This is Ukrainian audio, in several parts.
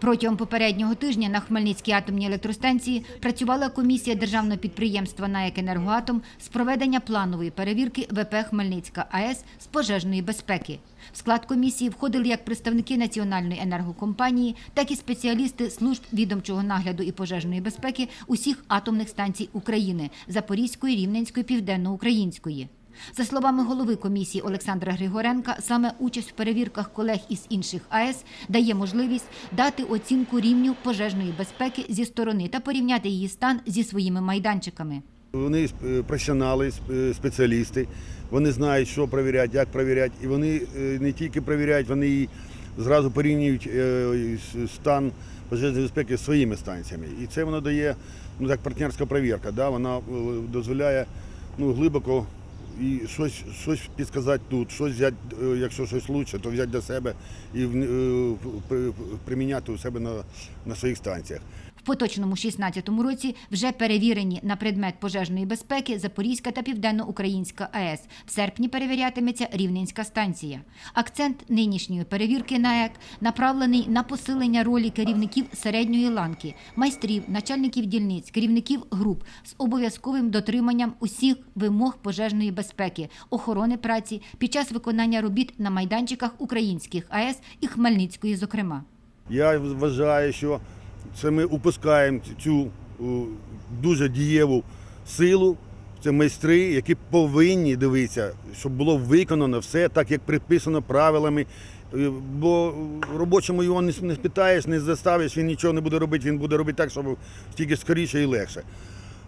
Протягом попереднього тижня на Хмельницькій атомній електростанції працювала комісія державного підприємства «НАЕК Енергоатом» з проведення планової перевірки ВП Хмельницька АЕС з пожежної безпеки. В склад комісії входили як представники національної енергокомпанії, так і спеціалісти служб відомчого нагляду і пожежної безпеки усіх атомних станцій України Запорізької, Рівненської, Південноукраїнської. За словами голови комісії Олександра Григоренка, саме участь в перевірках колег із інших АЕС дає можливість дати оцінку рівню пожежної безпеки зі сторони та порівняти її стан зі своїми майданчиками. Вони е, професіонали, е, спеціалісти. Вони знають, що перевіряти, як перевіряти. І вони е, не тільки перевіряють, вони і зразу порівнюють стан пожежної безпеки з своїми станціями. І це воно дає ну так партнерська перевірка. Да? Вона дозволяє ну, глибоко і щось, щось підказати тут, щось взяти, е, якщо щось лучше, то взяти для себе і е, приміняти у себе на, на своїх станціях. Поточному 16-му році вже перевірені на предмет пожежної безпеки Запорізька та Південноукраїнська АЕС. В серпні перевірятиметься Рівненська станція. Акцент нинішньої перевірки НАЕК направлений на посилення ролі керівників середньої ланки, майстрів, начальників дільниць, керівників груп з обов'язковим дотриманням усіх вимог пожежної безпеки, охорони праці під час виконання робіт на майданчиках українських АЕС і Хмельницької, зокрема. Я вважаю, що це ми упускаємо цю дуже дієву силу. Це майстри, які повинні дивитися, щоб було виконано все так, як приписано правилами. Е, Бо робочому його не, спитаєш, не заставиш, він нічого не буде робити, він буде робити так, щоб тільки скоріше і легше.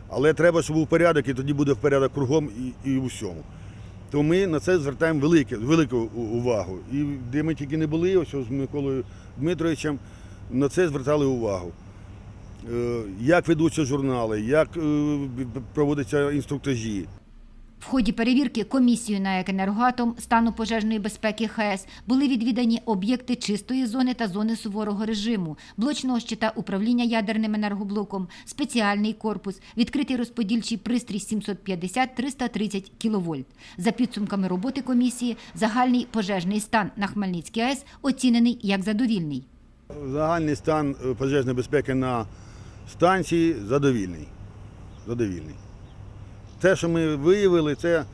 Але треба, щоб був порядок, і тоді буде в порядок кругом і, і у всьому. То ми на це звертаємо велике, велику увагу. І де ми тільки не були, ось з Миколою Дмитровичем, на це звертали увагу. Е, Як ведуться журнали, як е, проводяться інструктажі. В ході перевірки комісією на «Енергоатом» стану пожежної безпеки ХАЕС були відвідані об'єкти чистої зони та зони суворого режиму, блочного щита управління ядерним енергоблоком, спеціальний корпус, відкритий розподільчий пристрій 750-330 кВт. За підсумками роботи комісії, загальний пожежний стан на Хмельницькій АЕС оцінений як задовільний. Загальний стан е, пожежної безпеки на станції задовільний. задовільний. Те, що ми виявили, це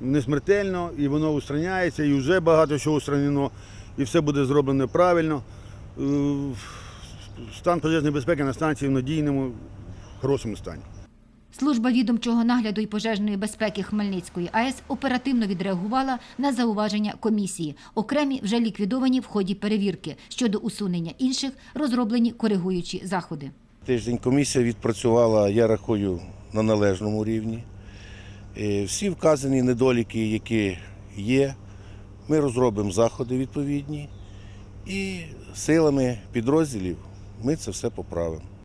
не смертельно, і воно устраняється, і вже багато що устранено, і все буде зроблено правильно. Е, Стан пожежної безпеки на станції в надійному, хорошому стані. Служба відомчого нагляду і пожежної безпеки Хмельницької АЕС оперативно відреагувала на зауваження комісії. Окремі вже ліквідовані в ході перевірки. Щодо усунення інших розроблені коригуючі заходи. Тиждень комісія відпрацювала, я рахую, на належному рівні. Е, Всі вказані недоліки, які є, ми розробимо заходи відповідні і силами підрозділів ми це все поправимо.